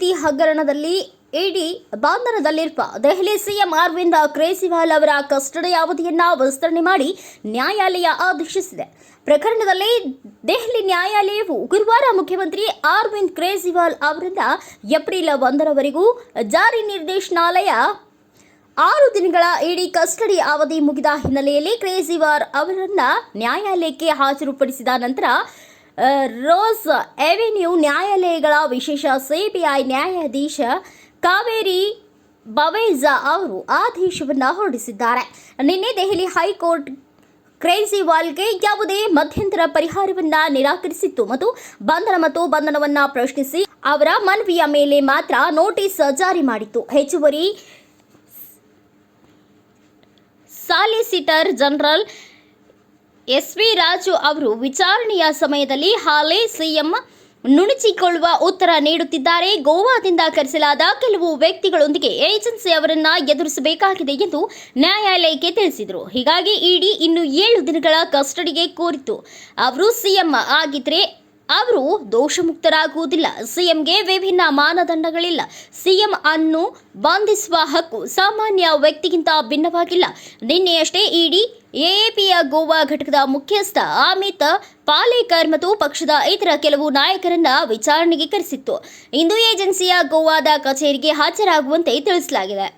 ಹಗರಣದಲ್ಲಿ ಇಡಿ ಬಂಧನದಲ್ಲಿರುವ ದೆಹಲಿ ಸಿಎಂ ಅರವಿಂದ್ ಕೇಜ್ರಿವಾಲ್ ಅವರ ಕಸ್ಟಡಿ ಅವಧಿಯನ್ನು ವಿಸ್ತರಣೆ ಮಾಡಿ ನ್ಯಾಯಾಲಯ ಆದೇಶಿಸಿದೆ. ಪ್ರಕರಣದಲ್ಲಿ ದೆಹಲಿ ನ್ಯಾಯಾಲಯವು ಗುರುವಾರ ಮುಖ್ಯಮಂತ್ರಿ ಅರವಿಂದ್ ಕೇಜ್ರಿವಾಲ್ ಅವರಿಂದ ಏಪ್ರಿಲ್ ಒಂದರವರೆಗೂ ಜಾರಿ ನಿರ್ದೇಶನಾಲಯ ಆರು ದಿನಗಳ ಇಡಿ ಕಸ್ಟಡಿ ಅವಧಿ ಮುಗಿದ ಹಿನ್ನೆಲೆಯಲ್ಲಿ ಕೇಜ್ರಿವಾಲ್ ಅವರನ್ನ ನ್ಯಾಯಾಲಯಕ್ಕೆ ಹಾಜರುಪಡಿಸಿದ ನಂತರ ರೋಸ್ ಎವೆನ್ಯೂ ನ್ಯಾಯಾಲಯಗಳ ವಿಶೇಷ ಸಿಬಿಐ ನ್ಯಾಯಾಧೀಶ ಕಾವೇರಿ ಬವೇಜಾ ಅವರು ಆದೇಶವನ್ನು ಹೊರಡಿಸಿದ್ದಾರೆ. ನಿನ್ನೆ ದೆಹಲಿ ಹೈಕೋರ್ಟ್ ಕ್ರೇಜಿವಾಲ್ಗೆ ಯಾವುದೇ ಮಧ್ಯಂತರ ಪರಿಹಾರವನ್ನ ನಿರಾಕರಿಸಿತ್ತು ಮತ್ತು ಬಂಧನ ಮತ್ತು ಬಂಧನವನ್ನ ಪ್ರಶ್ನಿಸಿ ಅವರ ಮನವಿಯ ಮೇಲೆ ಮಾತ್ರ ನೋಟಿಸ್ ಜಾರಿ ಮಾಡಿತ್ತು. ಹೆಚ್ಚುವರಿ solicitor general S V Raju ಅವರು ವಿಚಾರಣೆಯ ಸಮಯದಲ್ಲಿ ಹಾಲೆ ಸಿಎಂ ನುಣುಚಿಕೊಳ್ಳುವ ಉತ್ತರ ನೀಡುತ್ತಿದ್ದಾರೆ. ಗೋವಾದಿಂದ ಕರೆಸಲಾದ ಕೆಲವು ವ್ಯಕ್ತಿಗಳೊಂದಿಗೆ ಏಜೆನ್ಸಿ ಅವರನ್ನ ಎದುರಿಸಬೇಕಾಗಿದೆ ಎಂದು ನ್ಯಾಯಾಲಯಕ್ಕೆ ತಿಳಿಸಿದರು. ಹೀಗಾಗಿ ಇಡಿ ಇನ್ನು ಏಳು ದಿನಗಳ ಕಸ್ಟಡಿಗೆ ಕೋರಿತು ಅವರು ಸಿಎಂ ಆಗಿದ್ರೆ ಅವರು ದೋಷಮುಕ್ತರಾಗುವುದಿಲ್ಲ. ಸಿಎಂಗೆ ವಿಭಿನ್ನ ಮಾನದಂಡಗಳಿಲ್ಲ. ಸಿಎಂ ಅನ್ನು ಬಂಧಿಸುವ ಹಕ್ಕು ಸಾಮಾನ್ಯ ವ್ಯಕ್ತಿಗಿಂತ ಭಿನ್ನವಾಗಿಲ್ಲ. ನಿನ್ನೆಯಷ್ಟೇ ಇಡಿ ಎಎಪಿಯ ಗೋವಾ ಘಟಕದ ಮುಖ್ಯಸ್ಥ ಅಮಿತ್ ಪಾಲೇಕರ್ ಮತ್ತು ಪಕ್ಷದ ಇತರ ಕೆಲವು ನಾಯಕರನ್ನ ವಿಚಾರಣೆಗೆ ಕರೆಸಿತ್ತು. ಇಂದು ಏಜೆನ್ಸಿಯ ಗೋವಾದ ಕಚೇರಿಗೆ ಹಾಜರಾಗುವಂತೆ ತಿಳಿಸಲಾಗಿದೆ.